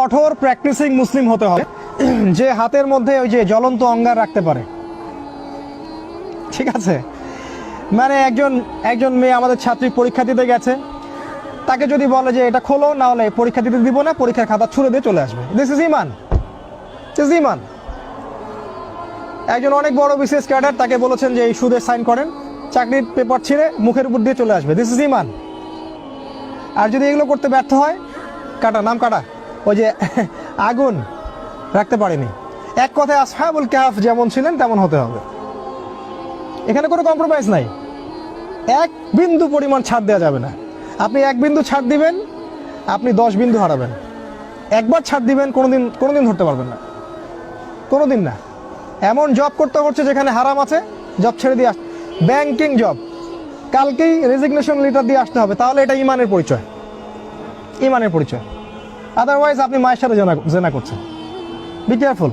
কঠোর প্র্যাকটিসিং মুসলিম হতে হবে, যে হাতের মধ্যে ওই যে জ্বলন্ত অঙ্গার রাখতে পারে। ঠিক আছে? মানে একজন একজন মেয়ে আমাদের ছাত্রী পরীক্ষা দিতে গেছে, তাকে যদি বলে যে এটা খোলো, না হলে পরীক্ষা দিতে দিব না, পরীক্ষার খাতা ছুড়ে দিয়ে চলে আসবে। This is Iman this Iman একজন অনেক বড় বিসিএস ক্যাডার, তাকে বলেছেন যে এই সুদে সাইন করেন, চাকরির পেপার ছিঁড়ে মুখের উপর দিয়ে চলে আসবে। দিস ইজ ইমান আর যদি এগুলো করতে ব্যর্থ হয়, কাটা, নাম কাটা। ওই যে আগুন রাখতে পারেনি। এক কথায় আসহাবুল কাহাফ যেমন ছিলেন, তেমন হতে হবে। এখানে কোনো কম্প্রোমাইজ নাই। এক বিন্দু পরিমাণ ছাড় দেওয়া যাবে না। আপনি এক বিন্দু ছাড় দিবেন, আপনি দশ বিন্দু হারাবেন। একবার ছাড় দিবেন, কোনোদিন কোনোদিন ধরতে পারবেন না। কোনোদিন না। এমন জব করতে হচ্ছে যেখানে হারাম আছে জব ছেড়ে দিয়ে আস ব্যাংকিং জব কালকেই রেজিগনেশন লেটার দিয়ে আসতে হবে, তাহলে এটা ইমানের পরিচয়। ইমানের পরিচয়। আদারওয়াইজ আপনি মায়ের সাথে জেনা জেনা করছেন। Be careful